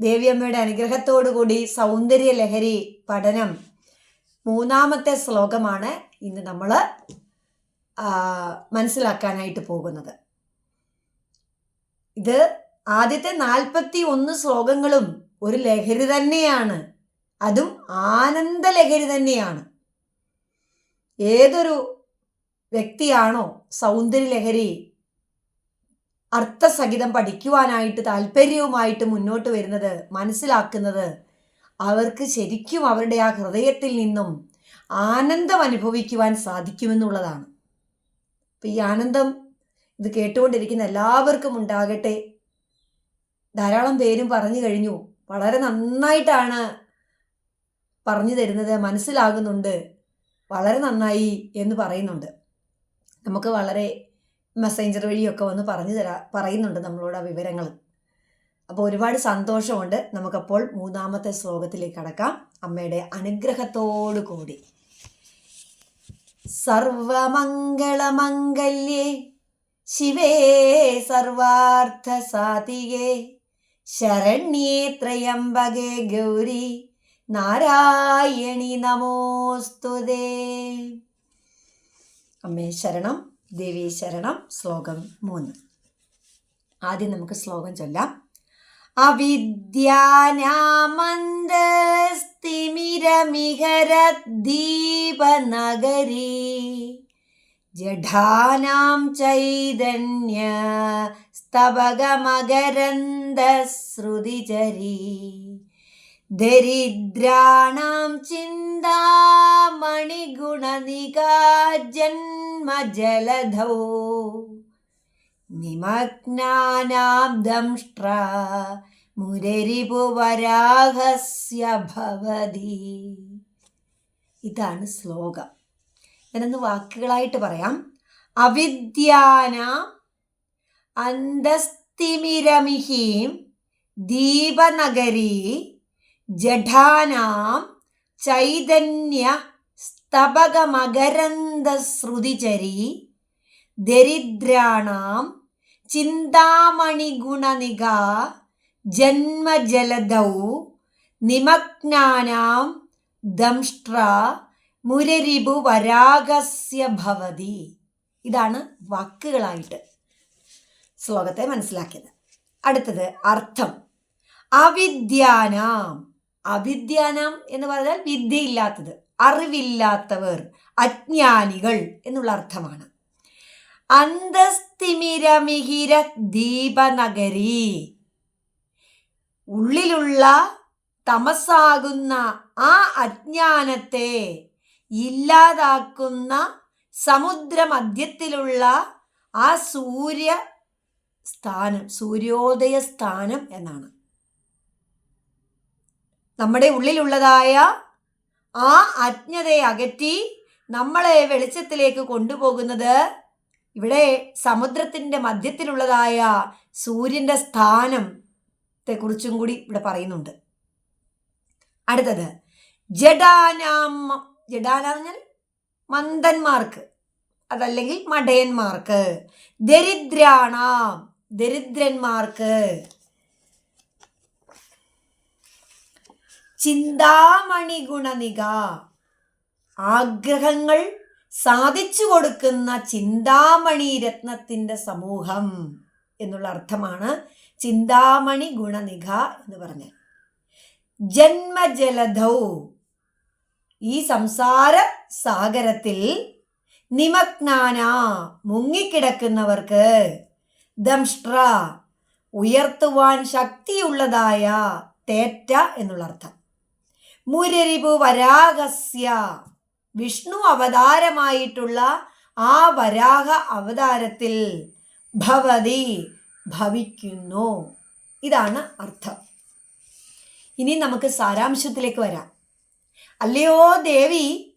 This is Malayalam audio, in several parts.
ദേവിയമ്മയുടെ അനുഗ്രഹത്തോടുകൂടി സൗന്ദര്യ ലഹരി പഠനം മൂന്നാമത്തെ ശ്ലോകമാണ് ഇന്ന് നമ്മൾ മനസ്സിലാക്കാനായിട്ട് പോകുന്നത്. ഇത് ആദ്യത്തെ നാൽപ്പത്തി ഒന്ന് ശ്ലോകങ്ങളും ഒരു ലഹരി തന്നെയാണ്. അതും ആനന്ദ ലഹരി തന്നെയാണ്. ഏതൊരു വ്യക്തിയാണോ സൗന്ദര്യ ലഹരി അർത്ഥസഹിതം പഠിക്കുവാനായിട്ട് താല്പര്യവുമായിട്ട് മുന്നോട്ട് വരുന്നത് മനസ്സിലാക്കുന്നത് അവർക്ക് ശരിക്കും അവരുടെ ആ ഹൃദയത്തിൽ നിന്നും ആനന്ദം അനുഭവിക്കുവാൻ സാധിക്കുമെന്നുള്ളതാണ്. അപ്പം ഈ ആനന്ദം ഇത് കേട്ടുകൊണ്ടിരിക്കുന്ന എല്ലാവർക്കും ഉണ്ടാകട്ടെ. ധാരാളം പേരും പറഞ്ഞു കഴിഞ്ഞു. വളരെ നന്നായിട്ടാണ് പറഞ്ഞു തരുന്നത് മനസ്സിലാകുന്നുണ്ട്. വളരെ നന്നായി എന്ന് പറയുന്നുണ്ട്. നമുക്ക് വളരെ മെസ്സേഞ്ചർ വഴിയൊക്കെ വന്ന് പറഞ്ഞു തരാ പറയുന്നുണ്ട് നമ്മളോട് ആ വിവരങ്ങൾ. അപ്പോൾ ഒരുപാട് സന്തോഷമുണ്ട്. നമുക്കപ്പോൾ മൂന്നാമത്തെ ശ്ലോകത്തിലേക്ക് കടക്കാം. അമ്മയുടെ അനുഗ്രഹത്തോടു കൂടി. സർവമംഗളമംഗല്യേ ശിവേ സർവാർത്ഥ സാധികേ ശരണ്യേ ത്രയംബകേ ഗൗരി നാരായണി നമോസ്തുതേ. അമ്മേ ശരണം. ദേവി ശരണം ശ്ലോകം മൂന്ന്. ആദ്യം നമുക്ക് ശ്ലോകം ചൊല്ലാം. അവിദ്യാനാമന്ദസ്തിമിരമിഹരദ്ദീപനഗരീ ജഠാനാം ചൈതന്യ സ്തബകമകരന്ദശ്രുതിചരീ ദരിദ്രാണാം ചിന്താമണിഗുണനികാ ജന്മജലധൗ. നിമഗ്നാദംഷ്ട്ര മുരരിപുവരാഹസ്യ ഭവതി. ഇതാണ് ശ്ലോകം. ഞാനൊന്ന് വാക്കുകളായിട്ട് പറയാം. അവിദ്യാന അന്തസ്തിമിരമിഹീം ദീപനഗരീ ജഠാനാം ചൈതന്യ സ്തബകമകരന്ദശ്രുതിചരി ദരിദ്രാണാം ചിന്താമണിഗുണനിക ജന്മജലദൗ നിമഗ്നാനാം ദംഷ്ട്ര മുരരിപു വരാഗസ്യ ഭവതി. ഇതാണ് വാക്കുകളായിട്ട് ശ്ലോകത്തെ മനസ്സിലാക്കിയത്. അടുത്തത് അർത്ഥം. അവിദ്യാനാം. അവിദ്യാനാം എന്ന് പറഞ്ഞാൽ വിദ്യയില്ലാത്തത്. അറിവില്ലാത്തവർ അജ്ഞാനികൾ എന്നുള്ള അർത്ഥമാണ്. അന്തസ്തിമിരമിഹിര ദീപനഗരി. ഉള്ളിലുള്ള തമസാകുന്ന ആ അജ്ഞാനത്തെ ഇല്ലാതാക്കുന്ന സമുദ്രമധ്യത്തിലുള്ള ആ സൂര്യ സ്ഥാനം സൂര്യോദയ സ്ഥാനം എന്നാണ്. നമ്മുടെ ഉള്ളിലുള്ളതായ ആ അജ്ഞതയെ അകറ്റി നമ്മളെ വെളിച്ചത്തിലേക്ക് കൊണ്ടുപോകുന്നത് ഇവിടെ സമുദ്രത്തിന്റെ മധ്യത്തിലുള്ളതായ സൂര്യന്റെ സ്ഥാനത്തെ കുറിച്ചും കൂടി ഇവിടെ പറയുന്നുണ്ട്. അടുത്തത് ജഡാനാം ജഡാന പറഞ്ഞാൽ മന്ദന്മാർക്ക് അതല്ലെങ്കിൽ മടയന്മാർക്ക് ദരിദ്രാണാം ദരിദ്രന്മാർക്ക്. ചിന്താമണി ഗുണനിക ആഗ്രഹങ്ങൾ സാധിച്ചു കൊടുക്കുന്ന ചിന്താമണി രത്നത്തിന്റെ സമൂഹം എന്നുള്ള അർത്ഥമാണ് ചിന്താമണി ഗുണനിഘ എന്ന് പറഞ്ഞാൽ ജന്മജലധൗ. ഈ സംസാര സാഗരത്തിൽ നിമഗ്നാന മുങ്ങിക്കിടക്കുന്നവർക്ക് ദംഷ്ട്ര ഉയർത്തുവാൻ ശക്തിയുള്ളതായ തേറ്റ എന്നുള്ള അർത്ഥം. മുരരിപു വരാഹസ്യ. വിഷ്ണു അവതാരമായിട്ടുള്ള ആ വരാഹ അവതാരത്തിൽ ഭവതി ഭവിക്കുന്നു. ഇതാണ് അർത്ഥം. ഇനി നമുക്ക് സാരാംശത്തിലേക്ക് വരാം. അല്ലയോ ദേവി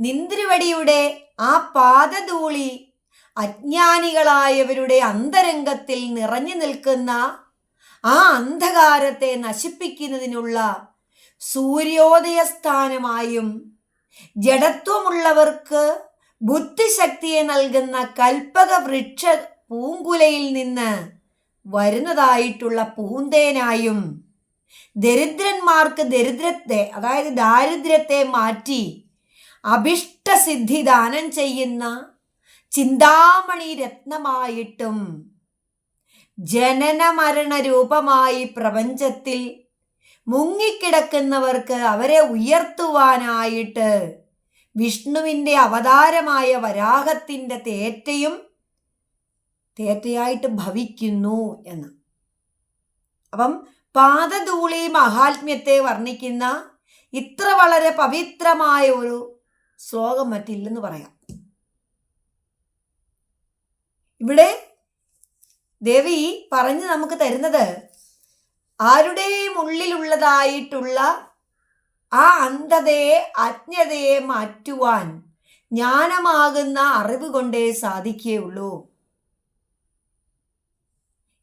നിന്ദ്രിവടിയുടെ ആ പാദധൂളി അജ്ഞാനികളായവരുടെ അന്തരംഗത്തിൽ നിറഞ്ഞു നിൽക്കുന്ന ആ അന്ധകാരത്തെ നശിപ്പിക്കുന്നതിനുള്ള സൂര്യോദയസ്ഥാനമായും ജഡത്വമുള്ളവർക്ക് ബുദ്ധിശക്തിയെ നൽകുന്ന കൽപ്പക വൃക്ഷ പൂങ്കുലയിൽ നിന്ന് വരുന്നതായിട്ടുള്ള പൂന്തേനായും ദരിദ്രന്മാർക്ക് ദരിദ്രത്തെ അതായത് ദാരിദ്ര്യത്തെ മാറ്റി അഭിഷ്ടസിദ്ധി ദാനം ചെയ്യുന്ന ചിന്താമണി രത്നമായിട്ടും ജനന മരണ രൂപമായി പ്രപഞ്ചത്തിൽ മുങ്ങിക്കിടക്കുന്നവർക്ക് അവരെ ഉയർത്തുവാനായിട്ട് വിഷ്ണുവിന്റെ അവതാരമായ വരാഹത്തിന്റെ തേറ്റയും തേറ്റയായിട്ട് ഭവിക്കുന്നു എന്ന്. അപ്പം പാദധൂളി മഹാത്മ്യത്തെ വർണിക്കുന്ന ഇത്ര വളരെ പവിത്രമായ ഒരു ശ്ലോകം മറ്റില്ലെന്ന് പറയാം. ഇവിടെ ദേവി പറഞ്ഞു നമുക്ക് തരുന്നത് ആരുടെയും ഉള്ളിലുള്ളതായിട്ടുള്ള ആ അന്ധതയെ അജ്ഞതയെ മാറ്റുവാൻ ജ്ഞാനമാകുന്ന അറിവ് കൊണ്ടേ സാധിക്കുകയുള്ളൂ.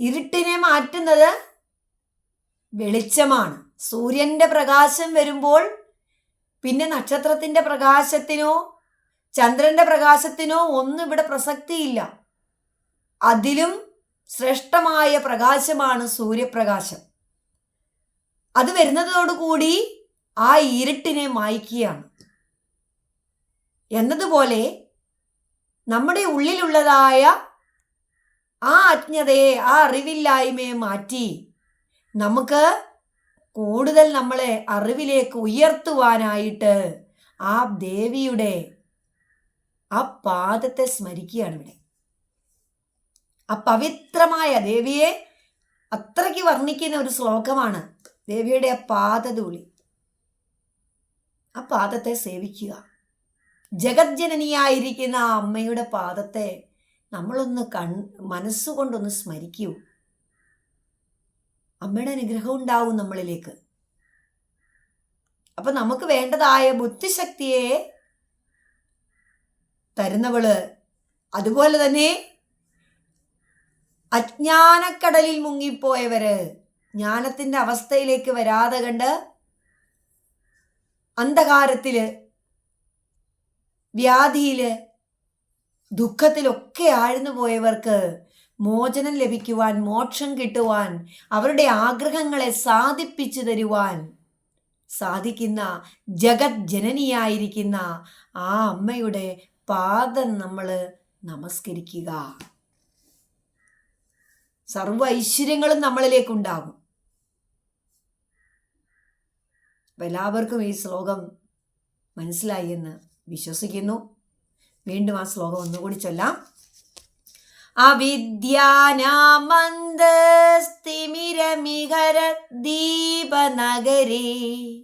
ഇരുട്ടിനെ മാറ്റുന്നത് വെളിച്ചമാണ്. സൂര്യന്റെ പ്രകാശം വരുമ്പോൾ പിന്നെ നക്ഷത്രത്തിന്റെ പ്രകാശത്തിനോ ചന്ദ്രന്റെ പ്രകാശത്തിനോ ഒന്നും ഇവിടെ പ്രസക്തിയില്ല. അതിലും ശ്രേഷ്ഠമായ പ്രകാശമാണ് സൂര്യപ്രകാശം. അത് വരുന്നതോടുകൂടി ആ ഇരുട്ടിനെ മായ്ക്കുകയാണ്. എന്നതുപോലെ നമ്മുടെ ഉള്ളിലുള്ളതായ ആ അജ്ഞതയെ ആ അറിവില്ലായ്മയെ മാറ്റി നമുക്ക് കൂടുതൽ നമ്മളെ അറിവിലേക്ക് ഉയർത്തുവാനായിട്ട് ആ ദേവിയുടെ ആ പാദത്തെ സ്മരിക്കുകയാണ് ഇവിടെ. ആ പവിത്രമായ ദേവിയെ അത്രയ്ക്ക് വർണിക്കുന്ന ഒരു ശ്ലോകമാണ് ദേവിയുടെ ആ പാദധൂളി. ആ പാദത്തെ സേവിക്കുക. ജഗജ്ജനനിയായിരിക്കുന്ന ആ അമ്മയുടെ പാദത്തെ നമ്മളൊന്ന് കൺ മനസ്സുകൊണ്ടൊന്ന് സ്മരിക്കൂ. അമ്മയുടെ അനുഗ്രഹം ഉണ്ടാവും നമ്മളിലേക്ക്. അപ്പൊ നമുക്ക് വേണ്ടതായ ബുദ്ധിശക്തിയെ തരുന്നവൾ അതുപോലെ തന്നെ അജ്ഞാനക്കടലിൽ മുങ്ങിപ്പോയവര് ജ്ഞാനത്തിന്റെ അവസ്ഥയിലേക്ക് വരാതെ കണ്ട് അന്ധകാരത്തിൽ വ്യാധിയിൽ ദുഃഖത്തിലൊക്കെ ആഴ്ന്നു പോയവർക്ക് മോചനം ലഭിക്കുവാൻ മോക്ഷം കിട്ടുവാൻ അവരുടെ ആഗ്രഹങ്ങളെ സാധിപ്പിച്ചു തരുവാൻ സാധിക്കുന്ന ജഗത് ജനനിയായിരിക്കുന്ന ആ അമ്മയുടെ പാദം നമ്മൾ നമസ്കരിക്കുക. സർവ ഐശ്വര്യങ്ങളും നമ്മളിലേക്കുണ്ടാകും. അപ്പം എല്ലാവർക്കും ഈ ശ്ലോകം മനസ്സിലായി എന്ന് വിശ്വസിക്കുന്നു. വീണ്ടും ആ ശ്ലോകം ഒന്നുകൂടി ചൊല്ലാം. അവിദ്യാനാമന്ദസ്തിമിരമിഹര ദീപനഗരേ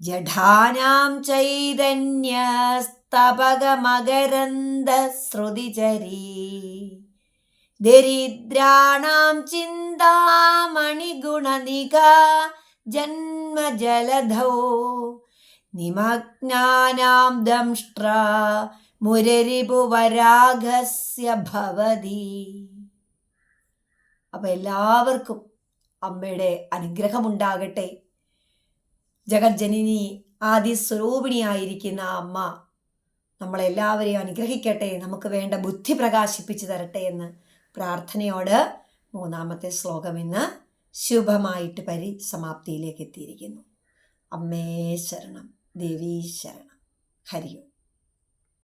ജഠാനാം ചൈതന്യസ്തപകമകരന്ദശ്രുതിചരീ ദരിദ്രാണാം ചിന്താമണിഗുണനിക ജന്മജലധോ നിമഗ്നാനാം ദംഷ്ട്ര മുരരിപുവരാഗസ്യ ഭവതി. അപ്പൊ എല്ലാവർക്കും അമ്മയുടെ അനുഗ്രഹമുണ്ടാകട്ടെ. ജഗജ്ജനിനി ആദി സ്വരൂപിണിയായിരിക്കുന്ന അമ്മ നമ്മളെല്ലാവരെയും അനുഗ്രഹിക്കട്ടെ നമുക്ക് വേണ്ട ബുദ്ധി പ്രകാശിപ്പിച്ചു തരട്ടെ എന്ന് പ്രാർത്ഥനയോട് മൂന്നാമത്തെ ശ്ലോകം ഇന്ന് ശുഭമായിട്ട് പരിസമാപ്തിയിലേക്ക് എത്തിയിരിക്കുന്നു അമ്മേ ശരണം. ദേവീ ശരണം. ഹരിയും.